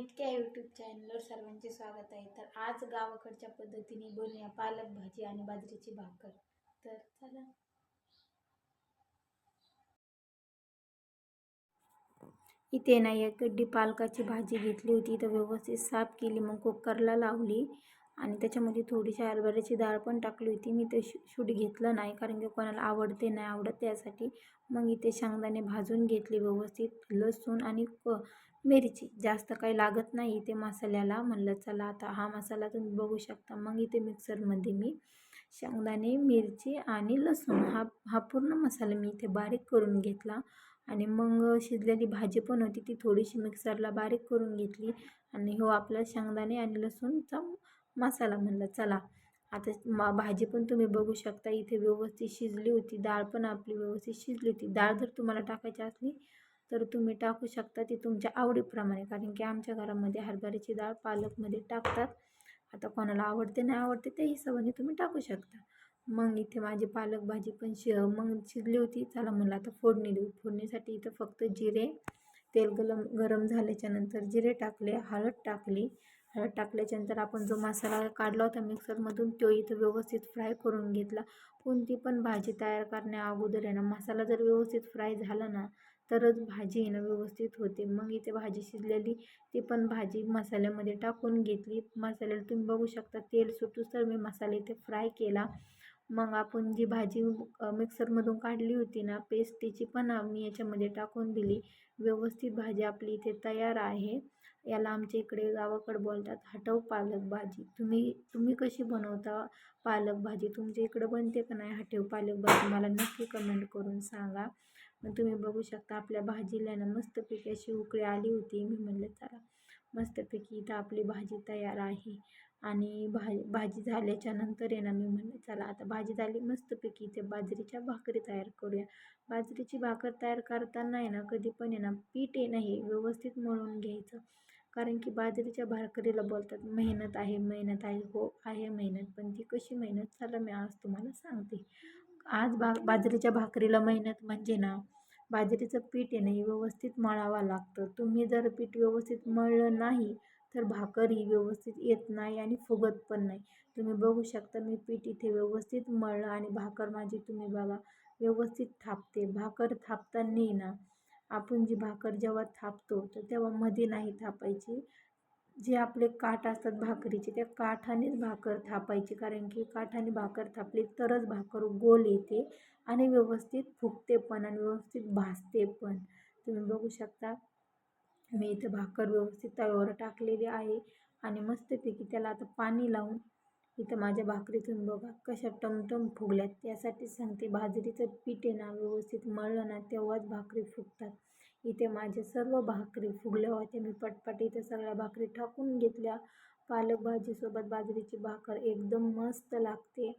नेटक्या YouTube चॅनलवर सर्वांचे स्वागत आहे. तर आज गावाकडच्या पद्धतीने बनवूया पालक भाजी आणि बाजरीची भाकर. तर चला. इथे ना एक गड्डी पालकाची भाजी घेतली होती. तर व्यवस्थित साफ केली मग कुकरला लावली आणि त्याच्यामध्ये थोडीशी हरभऱ्याची डाळ पण टाकली होती. मी ते शूट घेतलं नाही कारण की कोणाला आवडते नाही आवडत त्यासाठी. मग इथे शेंगदाणे भाजून घेतले व्यवस्थित लसूण आणि क मिरची जास्त काही लागत नाही इथे मसाल्याला. म्हणलं चला आता हा मसाला तुम्ही बघू शकता. मग इथे मिक्सरमध्ये मी शेंगदाणे मिरची आणि लसूण हा हा पूर्ण मसाला मी इथे बारीक करून घेतला. आणि मग शिजलेली भाजी पण होती ती थोडीशी मिक्सरला बारीक करून घेतली. आणि हो आपला शेंगदाणे आणि लसूणचा मसाला म्हणलं चला आता मा भाजी पण तुम्ही बघू शकता. इथे व्यवस्थित शिजली होती डाळ पण आपली व्यवस्थित शिजली होती. डाळ जर तुम्हाला टाकायची असली तर तुम्ही टाकू शकता ती तुमच्या आवडीप्रमाणे. कारण की आमच्या घरामध्ये हरभऱ्याची डाळ पालकमध्ये टाकतात. आता कोणाला आवडते नाही आवडते त्या हिशोबाने तुम्ही टाकू शकता. मग इथे माझी पालक भाजी पण शि मग शिजली होती. चला म्हणलं आता फोडणी देऊ. फोडणीसाठी इथं फक्त जिरे तेल गरम गरम झाल्याच्यानंतर जिरे टाकले हळद टाकली हळद टाकल्याच्यानंतर आपण जो मसाला काढला होता मिक्सरमधून तो इथं व्यवस्थित फ्राय करून घेतला. कोणती पण भाजी तयार करण्या अगोदर आहे ना मसाला जर व्यवस्थित फ्राय झाला ना तरच भाजी आहे ना व्यवस्थित होते. मग इथे भाजी शिजलेली ती पण भाजी मसाल्यामध्ये टाकून घेतली. मसाल्याला तुम्ही बघू शकता तेल सुटूस तर मी मसाला इथे फ्राय केला. मग आपण जी भाजी मिक्सरमधून काढली होती ना पेस्ट तिची पण आम्ही याच्यामध्ये टाकून दिली. व्यवस्थित भाजी आपली इथे तयार आहे. याला आमच्या इकडे गावाकडे बोलतात हटव पालक भाजी. तुम्ही तुम्ही कशी बनवता पालक भाजी? तुमच्या इकडं बनते का नाही हटव पालक भाजी? मला नक्की कमेंट करून सांगा. मग तुम्ही बघू शकता आपल्या भाजीला ना मस्तपैकी अशी उकळी आली होती. मी म्हणलं चला मस्तपैकी इथं आपली भाजी तयार आहे. आणि भा भाजी झाल्याच्यानंतर येणार ना मी म्हणलं चला आता भाजी झाली मस्तपैकी इथे बाजरीच्या भाकरी तयार करूया. बाजरीची भाकर तयार करताना आहे ना कधी पण आहे ना पीठ आहे ना हे व्यवस्थित मळून घ्यायचं. कारण की बाजरीच्या भाकरीला बोलतात मेहनत आहे मेहनत आहे हो आहे मेहनत पण ती कशी मेहनत? चला मी आज तुम्हाला सांगते. आज बा बाजरीच्या भाकरीला मेहनत म्हणजे ना बाजरीचं पीठ आहे ना हे व्यवस्थित मळावं लागतं. तुम्ही जर पीठ व्यवस्थित मळलं नाही तर भाकर ही व्यवस्थित येत नाही आणि फुगत पण नाही. तुम्ही बघू शकता मी पीठ इथे व्यवस्थित मळलं आणि भाकर माझी तुम्ही बघा व्यवस्थित थापते. भाकर थापताना ना आपण जी भाकर जेव्हा थापतो तर तेव्हा मध्ये नाही थापायची. जे आपले काठ असतात भाकरीचे त्या काठानेच भाकर थापायची कारण की काठाने भाकर थापली तरच भाकर गोल येते आणि व्यवस्थित फुगते पण आणि व्यवस्थित भासते पण. तुम्ही बघू शकता. मी इथं भाकर व्यवस्थित तव्यावर टाकलेली आहे आणि मस्तपैकी त्याला आता पाणी लावून इथं माझ्या भाकरीतून बघा कशा टमटम फुगल्यात. त्यासाठी सांगते बाजरीचं पीठ आहे ना व्यवस्थित मळलं ना तेव्हाच भाकरी फुगतात. इथे माझे सर्व भाकरी फुगल्या होत्या. मी पटपट इथं सगळ्या भाकरी टाकून घेतल्या. पालक भाजीसोबत बाजरीची भाकर एकदम मस्त लागते.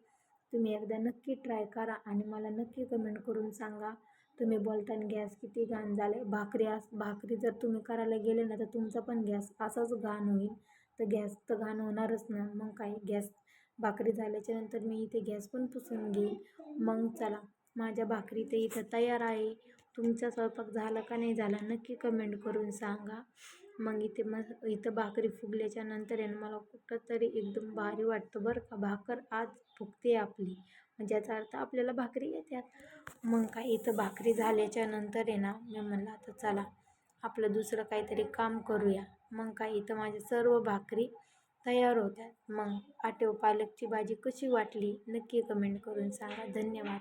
तुम्ही एकदा नक्की ट्राय करा आणि मला नक्की कमेंट करून सांगा. तुम्ही बोलताना गॅस किती घाण झाले भाकरी अस भाकरी जर तुम्ही करायला गेले ना तर तुमचा पण गॅस असाच घाण होईल. तर गॅस तर घाण होणारच ना. मग काय गॅस भाकरी झाल्याच्यानंतर मी इथे गॅस पण पुसून घेईन. मग चला माझ्या भाकरी ते इथं तयार आहे. तुमचा स्वयंपाक झाला का नाही झाला नक्की कमेंट करून सांगा. मग इथे मग इथं भाकरी फुगल्याच्या नंतर आहे मला कुठं तरी एकदम भारी वाटतं बरं का. भाकर आज फुगते आपली. म्हणजे याचा अर्थ आपल्याला भाकरी येतात मग काय इथं भाकरी झाल्याच्यानंतर आहे ना मी म्हणलं आता चला आपलं दुसरं काहीतरी काम करूया. मग काय इथं माझ्या सर्व भाकरी तयार होत्या मग आटेव पालकची भाजी कशी वाटली नक्की कमेंट करून सांगा. धन्यवाद.